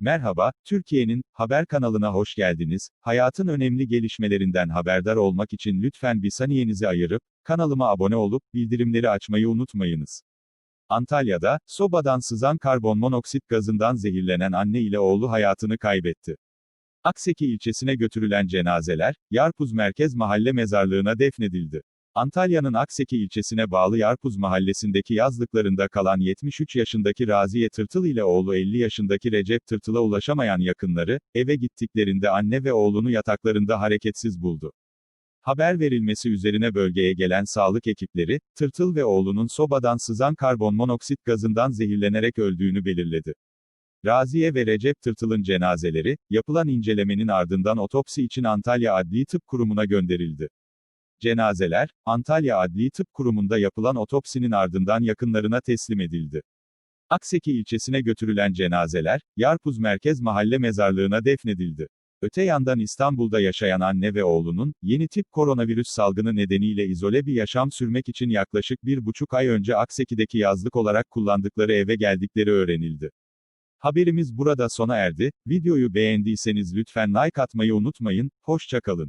Merhaba, Türkiye'nin haber kanalına hoş geldiniz. Hayatın önemli gelişmelerinden haberdar olmak için lütfen bir saniyenizi ayırıp kanalıma abone olup bildirimleri açmayı unutmayınız. Antalya'da sobadan sızan karbon monoksit gazından zehirlenen anne ile oğlu hayatını kaybetti. Akseki ilçesine götürülen cenazeler Yarpuz Merkez Mahalle Mezarlığı'na defnedildi. Antalya'nın Akseki ilçesine bağlı Yarpuz mahallesindeki yazlıklarında kalan 73 yaşındaki Raziye Tırtıl ile oğlu 50 yaşındaki Recep Tırtıl'a ulaşamayan yakınları, eve gittiklerinde anne ve oğlunu yataklarında hareketsiz buldu. Haber verilmesi üzerine bölgeye gelen sağlık ekipleri, Tırtıl ve oğlunun sobadan sızan karbon monoksit gazından zehirlenerek öldüğünü belirledi. Raziye ve Recep Tırtıl'ın cenazeleri, yapılan incelemenin ardından otopsi için Antalya Adli Tıp Kurumu'na gönderildi. Cenazeler, Antalya Adli Tıp Kurumu'nda yapılan otopsinin ardından yakınlarına teslim edildi. Akseki ilçesine götürülen cenazeler, Yarpuz Merkez Mahalle Mezarlığı'na defnedildi. Öte yandan İstanbul'da yaşayan anne ve oğlunun, yeni tip koronavirüs salgını nedeniyle izole bir yaşam sürmek için yaklaşık bir buçuk ay önce Akseki'deki yazlık olarak kullandıkları eve geldikleri öğrenildi. Haberimiz burada sona erdi, videoyu beğendiyseniz lütfen like atmayı unutmayın, hoşçakalın.